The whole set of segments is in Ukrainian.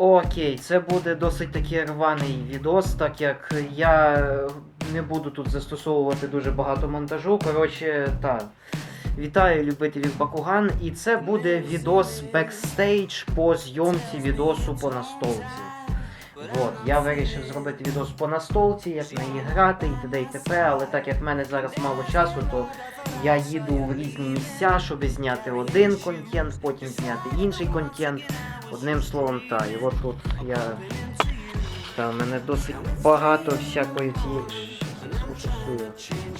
Окей, це буде досить такий рваний відос, так як я не буду тут застосовувати дуже багато монтажу. Коротше, так. Вітаю любителів Бакуган, і це буде відос бекстейдж по зйомці відосу по настолці. От, я вирішив зробити відос по настолці, як на її грати і т.д. і т.п. Але так як в мене зараз мало часу, то я їду в різні місця, щоб зняти один контент, потім зняти інший контент. Одним словом, та, і от тут я. Та, мене досить багато всякої цієї.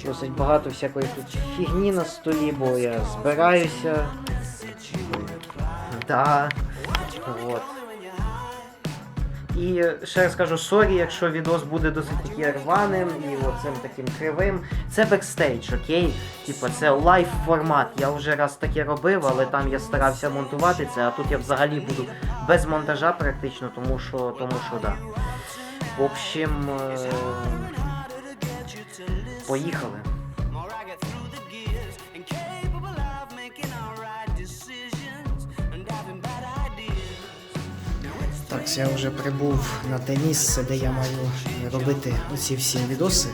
Досить багато всякої тут фігні на столі, бо я збираюся. Да. От. І ще раз кажу, сорі, якщо відос буде досить таки рваним і оцим таким кривим. Це бекстейдж, окей? Типа це лайв формат. Я вже раз таке робив, але там я старався монтувати це, а тут я взагалі буду без монтажа практично, тому що, тому що да. В общем, е, поїхали. Я вже прибув на те місце, де я маю робити оці всі відоси.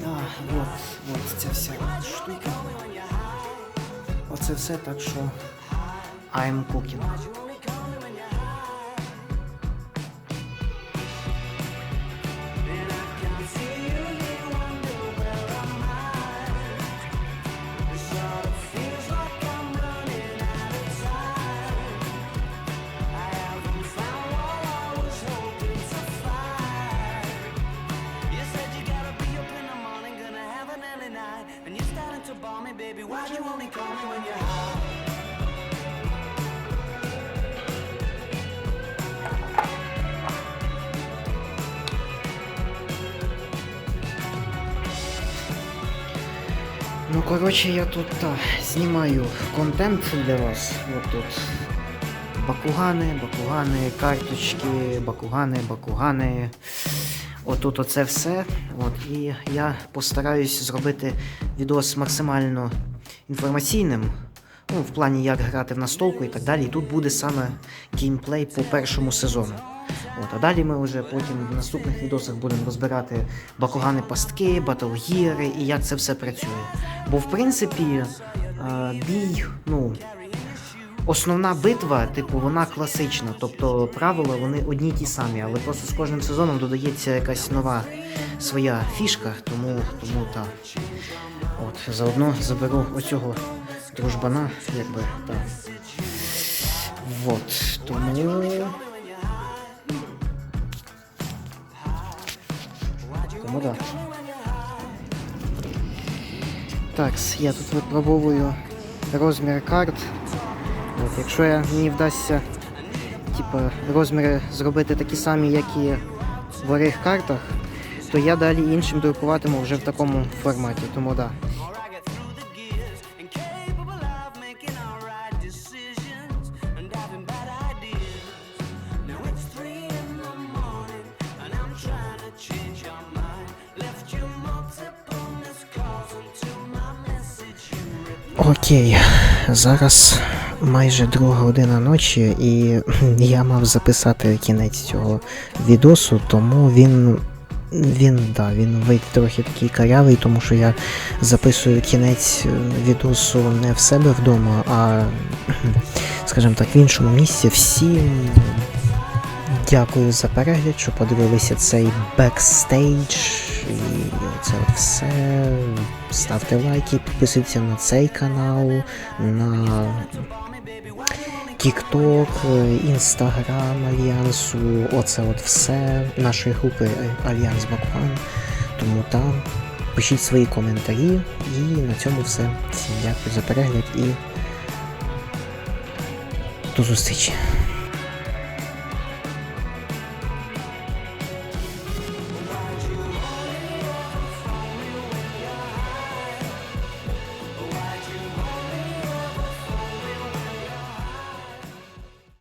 Да, от, от ця вся штука. Оце все так що I'm cooking. Baby. Why'd you only call me when you're high? Ну, коротше, я тут та, знімаю контент для вас. От тут бакугани, бакугани, карточки, бакугани, бакугани. Отут оце все. От, і я постараюсь зробити відос максимально інформаційним. Ну, в плані як грати в настолку і так далі. І тут буде саме геймплей по першому сезону. От, а далі ми вже потім в наступних відосах будемо розбирати бакугани пастки, батлгіри і як це все працює. Бо в принципі е, бій, ну. Основна битва, типу, вона класична, тобто правила вони одні й ті самі, але просто з кожним сезоном додається якась нова своя фішка, тому, тому так. От, заодно заберу оцього дружбана, якби, так. Вот, тому. Тому да. Так, я тут випробовую розмір карт. Якщо я, мені вдасться типу, розміри зробити такі самі, як і в орих картах, то я далі іншим друкуватиму вже в такому форматі. Тому да. You replied. Окей, зараз майже друга година ночі, і я мав записати кінець цього відосу, тому він. Він, да, він вийде трохи такий карявий, тому що я записую кінець е, відосу не в себе вдома, а, скажімо так, в іншому місці. Всім дякую за перегляд, що подивилися цей бекстейдж. І це все. Ставте лайки, підписуйтесь на цей канал, на TikTok, Instagram Альянсу, оце от все нашої групи Альянс Бакван. Тому там пишіть свої коментарі і на цьому все. Всім дякую за перегляд і до зустрічі.